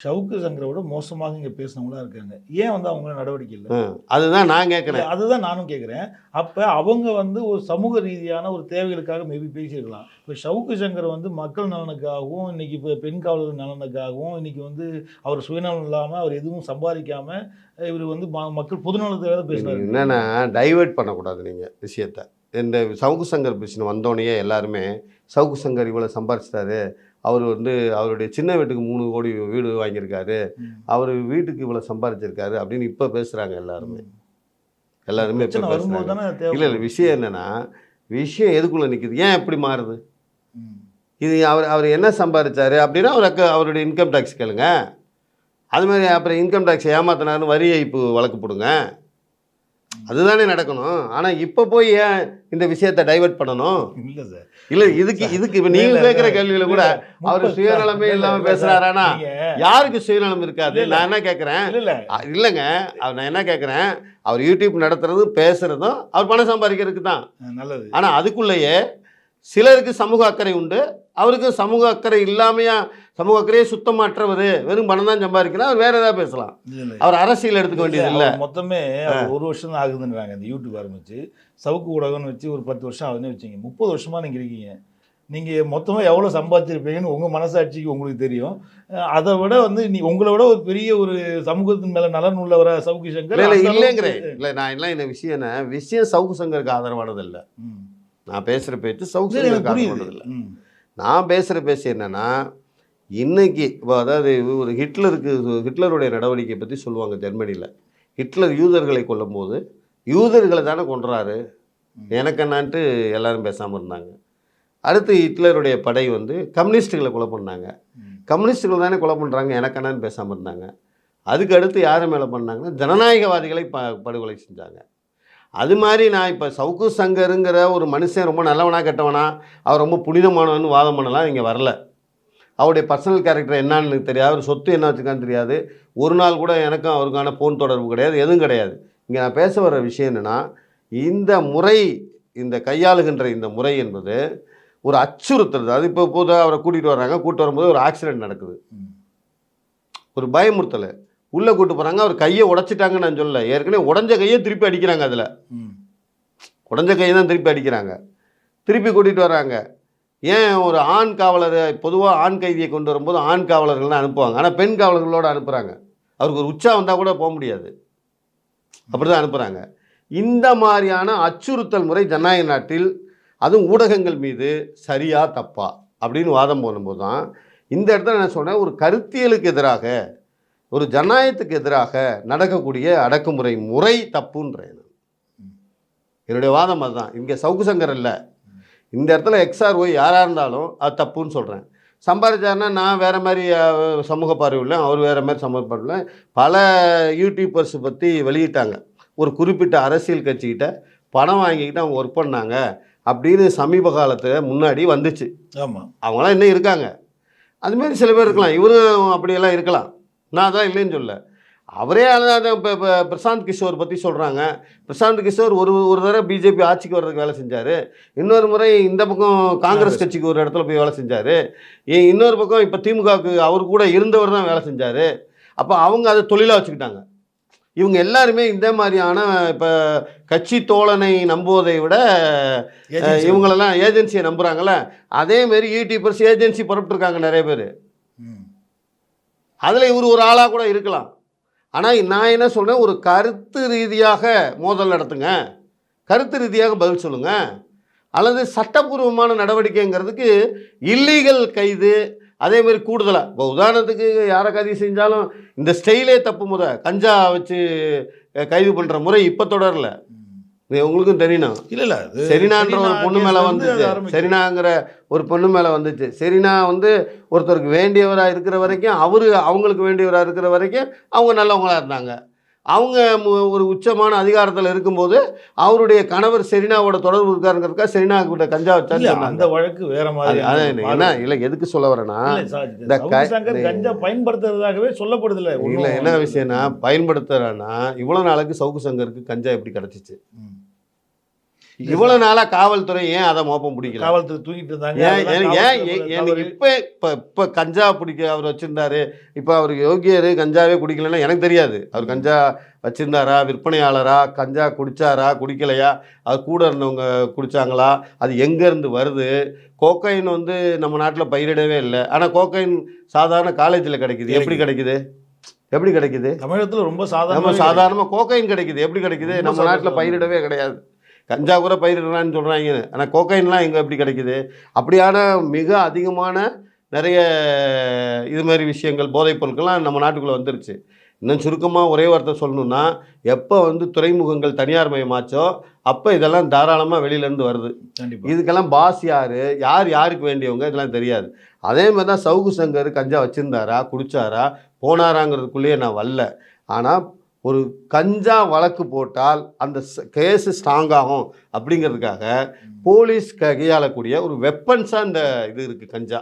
ஷவுக்கு சங்கரை விட மோசமாக இங்க பேசினவங்களா இருக்காங்க. ஏன் வந்து அவங்க நடவடிக்கை இல்லை. அதுதான் நான் கேட்குறேன் அதுதான் நானும் கேட்குறேன் அப்போ அவங்க வந்து ஒரு சமூக ரீதியான ஒரு தேவைகளுக்காக மேபி பேசியிருக்கலாம். இப்போ ஷவுக்கு சங்கர் வந்து மக்கள் நலனுக்காகவும் இன்னைக்கு இப்போ பெண் காவலர் நலனுக்காகவும் இன்னைக்கு வந்து அவர் சுயநலம் இல்லாமல் அவர் எதுவும் சம்பாதிக்காம இவர் வந்து மக்கள் பொதுநலத்தை தான் பேசுறாரு என்னன்னா டைவர்ட் பண்ணக்கூடாது நீங்கள் விஷயத்த. இந்த சவுக்கு சங்கர் பிரச்சனை வந்தோடனே எல்லாருமே சவுக்கு சங்கர் இவ்வளோ சம்பாரிச்சிட்டாரு அவர் வந்து அவருடைய சின்ன வீட்டுக்கு மூணு கோடி வீடு வாங்கியிருக்காரு. அவர் வீட்டுக்கு இவ்வளோ சம்பாரிச்சிருக்காரு அப்படின்னு இப்போ பேசுகிறாங்க எல்லாருமே. எல்லாருமே இப்போ இல்லை இல்லை விஷயம் என்னன்னா விஷயம் எதுக்குள்ளே நிற்குது ஏன் எப்படி மாறுது. இது அவர் அவர் என்ன சம்பாதிச்சாரு அப்படின்னா அவருக்கு அவருடைய இன்கம் டேக்ஸ் கேளுங்க. அது மாதிரி அப்புறம் இன்கம் டேக்ஸ் ஏமாத்தினாருன்னு வரி ஏய்ப்பு வழக்கு போடுங்க. அதுதானே நடக்கணும். ஆனால் இப்போ போய் ஏன் இந்த விஷயத்தை டைவர்ட் பண்ணணும்? இல்ல சார். இல்லை இதுக்கு இதுக்கு இப்போ நீங்கள் கேட்குற கேள்வியில கூட அவர் சுயநலமே இல்ல, இல்லாமல் இல்ல, பேசுகிறாரானா யாருக்கு சுயநலம் இருக்காது. நான் என்ன கேட்குறேன்? இல்ல இல்ல. இல்லைங்க. அவர் நான் என்ன கேட்குறேன்? அவர் யூடியூப் நடத்துறதும் பேசுறதும் அவர் பணம் சம்பாதிக்கிறதுக்கு தான். நல்லது. ஆனால் அதுக்குள்ளேயே சிலருக்கு சமூக அக்கறை உண்டு. அவருக்கு சமூக அக்கறை இல்லாமையா சமூக அக்கறையே சுத்தமற்றவர் வெறும் பணம் தான் சம்பாதிக்கலாம் அவர் வேற ஏதாவது பேசலாம். அவர் அரசியல் எடுத்துக்க வேண்டியது இல்லை மொத்தமே ஒரு வருஷம் தான் ஆகுதுன்றாங்க இந்த யூடியூப் ஆரம்பிச்சு. சவுக்கு ஊடகம்னு வச்சு ஒரு பத்து வருஷம் ஆகுதுன்னு வச்சுங்க முப்பது வருஷமா நீங்க இருக்கீங்க. நீங்க மொத்தமா எவ்வளவு சம்பாதிச்சிருப்பீங்கன்னு உங்க மனசாட்சிக்கு உங்களுக்கு தெரியும். அதை விட வந்து நீ உங்களை விட ஒரு பெரிய ஒரு சமூகத்தின் மேல நலன் உள்ளவரா சவுக்கு சங்கர்? இல்லை இல்லைங்கிறேன். இல்லை. நான் எல்லாம் இந்த விஷயம் விஷயம் சவுக்கு சங்கருக்கு ஆதரவானது இல்லை. நான் பேசுகிற பேச்சு சவுக்கு சங்கருக்கு ஆதரவானது இல்லை. நான் பேசுகிற பேச்சு என்னன்னா இன்னைக்கு இப்போ அதாவது ஒரு ஹிட்லருக்கு ஹிட்லருடைய நடவடிக்கை பற்றி சொல்லுவாங்க ஜெர்மனியில் ஹிட்லர் யூதர்களை கொல்லும்போது யூதர்களை தானே கொன்றாரு. எனக்கு என்னான்ட்டு எல்லாரும் பேசாமல் இருந்தாங்க. அடுத்து ஹிட்லருடைய படை வந்து கம்யூனிஸ்ட்டுகளை கொலை பண்ணாங்க. கம்யூனிஸ்ட்டுகள் தானே கொலை பண்ணுறாங்க எனக்கு என்னன்னு பேசாமல் இருந்தாங்க. அதுக்கு அடுத்து யாரை மேலே பண்ணாங்கன்னா ஜனநாயகவாதிகளை ப படுகொலை செஞ்சாங்க. அது மாதிரி நான் இப்போ சவுக்கு சங்கருங்கிற ஒரு மனுஷன் ரொம்ப நல்லவனா கெட்டவனா அவர் ரொம்ப புனிதமானவன்னு வாதம் பண்ணலாம் இங்கே வரல. அவருடைய பர்சனல் கேரக்டர் என்னன்னு எனக்கு தெரியாது. அவர் சொத்து என்ன வச்சுக்கான்னு தெரியாது. ஒரு நாள் கூட எனக்கும் அவருக்கான ஃபோன் தொடர்பு கிடையாது எதுவும் கிடையாது. இங்கே நான் பேச வர்ற விஷயம் என்னென்னா இந்த முறை இந்த கையாளுகின்ற இந்த முறை என்பது ஒரு அச்சுறுத்தல். அது இப்போ போது அவரை கூட்டிகிட்டு வர்றாங்க கூட்டு வரும்போது ஒரு ஆக்சிடென்ட் நடக்குது. ஒரு பயமுறுத்தல். உள்ளே கூட்டு போகிறாங்க அவர் கையை உடைச்சிட்டாங்கன்னு நான் சொல்லல. ஏற்கனவே உடஞ்ச கையை திருப்பி அடிக்கிறாங்க அதில். உடஞ்ச கையை தான் திருப்பி அடிக்கிறாங்க. திருப்பி கூட்டிகிட்டு வர்றாங்க. ஏன் ஒரு ஆண் காவலரை பொதுவாக ஆண் கைதியை கொண்டு வரும்போது ஆண் காவலர்கள்லாம் அனுப்புவாங்க. ஆனால் பெண் காவலர்களோடு அனுப்புகிறாங்க அவருக்கு ஒரு உற்சாகம் வந்தால் கூட போக முடியாது. அப்படி தான் அனுப்புகிறாங்க இந்த மாதிரியான அச்சுறுத்தல் முறை ஜனநாயக நாட்டில் அதுவும் ஊடகங்கள் மீது சரியா தப்பா அப்படின்னு வாதம் போடும்போது தான் இந்த இடத்துல நான் சொன்னேன் ஒரு கருத்தியலுக்கு எதிராக ஒரு ஜனநாயகத்துக்கு எதிராக நடக்கக்கூடிய அடக்குமுறை முறை தப்புன்றேன் என்னுடைய வாதம் அதுதான். இங்கே சவுக்கு சங்கர் இல்லை. இந்த இடத்துல எக்ஸ்ஆர் ஒய் யாராக இருந்தாலும் அது தப்புன்னு சொல்கிறேன் சம்பாதிச்சாருன்னா நான் வேறு மாதிரி சமூக பார்வையில் அவர் வேறு மாதிரி சமூக பார்வையில் பல யூடியூபர்ஸ் பற்றி வெளியிட்டாங்க. ஒரு குறிப்பிட்ட அரசியல் கட்சிக்கிட்ட பணம் வாங்கிக்கிட்டு அவங்க ஒர்க் பண்ணாங்க அப்படின்னு சமீப காலத்தில் முன்னாடி வந்துச்சு. ஆமா. அவங்களாம் இன்னும் இருக்காங்க. அதுமாரி சில பேர் இருக்கலாம். இவரும் அப்படியெல்லாம் இருக்கலாம். நான் தான் இல்லைன்னு சொல்ல அவரே இப்போ இப்போ பிரசாந்த் கிஷோர் பற்றி சொல்கிறாங்க பிரசாந்த் கிஷோர் ஒரு ஒரு தடவை பிஜேபி ஆட்சிக்கு வர்றதுக்கு வேலை செஞ்சார். இன்னொரு முறை இந்த பக்கம் காங்கிரஸ் கட்சிக்கு ஒரு இடத்துல போய் வேலை செஞ்சார். இன்னொரு பக்கம் இப்போ திமுகவுக்கு அவர் கூட இருந்தவர் தான் வேலை செஞ்சார். அப்போ அவங்க அதை தொழிலாக வச்சுக்கிட்டாங்க. இவங்க எல்லாருமே இந்த மாதிரியான இப்போ கட்சி தோழனை நம்புவதை விட. இவங்களெல்லாம் ஏஜென்சியை நம்புகிறாங்கல்ல அதேமாரி யூடியூபர்ஸ் ஏஜென்சி புறப்பட்டுருக்காங்க நிறைய பேர். அதில் இவர் ஒரு ஆளாக கூட இருக்கலாம். ஆனால் நான் என்ன சொல்கிறேன் ஒரு கருத்து ரீதியாக மோதல் நடத்துங்க. கருத்து ரீதியாக பதில் சொல்லுங்க. அல்லது சட்டப்பூர்வமான நடவடிக்கைங்கிறதுக்கு இல்லீகல் கைது அதே மாதிரி கூடுதலாக இப்போ உதாரணத்துக்கு யாரை கைது செஞ்சாலும் இந்த ஸ்டைலே தப்பு முத கஞ்சா வச்சு கைது பண்ணுற முறை இப்போ தொடரலை. உங்களுக்கும் தெரியணும். இல்ல இல்ல செரினான்ற ஒரு பொண்ணு மேலே வந்து வந்துச்சு. செரினாங்கிற ஒரு பொண்ணு மேலே வந்துச்சு. செரினா வந்து ஒருத்தருக்கு வேண்டியவராக இருக்கிற வரைக்கும் அவரு அவங்களுக்கு வேண்டியவராக இருக்கிற வரைக்கும் அவங்க நல்லவங்களா இருந்தாங்க. அவங்க ஒரு உச்சமான அதிகாரத்தில் இருக்கும்போது அவருடைய கணவர் செரினாவோட தொடர்பு இருக்காருங்கிறதுக்காக செரினா கிட்ட கஞ்சா வச்சான்னு அந்த வழக்கு வேற மாதிரி என்ன- என்ன இல்லை எதுக்கு சொல்ல வரேன்னா இந்த கஞ்சா பயன்படுத்துறதாகவே சொல்லப்படுது இல்ல இல்லை என்ன விஷயம்னா பயன்படுத்துறான்னா இவ்வளோ நாளுக்கு சவுக்கு சங்கருக்கு கஞ்சா எப்படி கிடச்சிச்சு? இவ்வளவு நாளா காவல்துறை ஏன் அதை மோப்பம் பிடிக்கல? காவல்துறை தூங்கிட்டு இருந்தாங்க ஏன். இப்போ இப்போ இப்போ கஞ்சா பிடிக்க அவர் வச்சிருந்தாரு. இப்போ அவர் யோகியர் கஞ்சாவே குடிக்கலன்னா எனக்கு தெரியாது. அவர் கஞ்சா வச்சிருந்தாரா விற்பனையாளரா கஞ்சா குடிச்சாரா குடிக்கலையா? அது கூட இருந்தவங்க குடிச்சாங்களா? அது எங்கேருந்து வருது? கோக்கைன் வந்து நம்ம நாட்டில் பயிரிடவே இல்லை. ஆனால் கோக்கைன் சாதாரண காலேஜில் கிடைக்குது. எப்படி கிடைக்குது. எப்படி கிடைக்குது? தமிழகத்துல ரொம்ப சாதாரண சாதாரணமாக கோக்கைன் கிடைக்குது. எப்படி கிடைக்குது? நம்ம நாட்டில். பயிரிடவே கிடையாது. கஞ்சா கூட பயிரிடுறான்னு சொல்கிறாங்க ஆனால் கோக்கைன்லாம் எங்கே எப்படி கிடைக்குது? அப்படியான மிக அதிகமான நிறைய இது மாதிரி விஷயங்கள் போதைப் பொருட்கள்லாம் நம்ம நாட்டுக்குள்ளே வந்துருச்சு. இன்னும் சுருக்கமாக ஒரே வார்த்தை சொல்லணும்னா எப்போ வந்து துறைமுகங்கள் தனியார் மயமாச்சோ அப்போ இதெல்லாம் தாராளமாக வெளியிலேருந்து வருது. இதுக்கெல்லாம் பாஸ் யார்? யார் யாருக்கு வேண்டியவங்க? இதெல்லாம் தெரியாது. அதே மாதிரி தான் சவுகு சங்கர் கஞ்சா வச்சிருந்தாரா குடிச்சாரா போனாராங்கிறதுக்குள்ளேயே நான் வரல. ஆனால் ஒரு கஞ்சா வழக்கு போட்டால் அந்த கேஸு ஸ்ட்ராங் ஆகும் அப்படிங்கிறதுக்காக போலீஸ் கையாளக்கூடிய ஒரு வெப்பன்ஸாக இந்த இது இருக்குது கஞ்சா.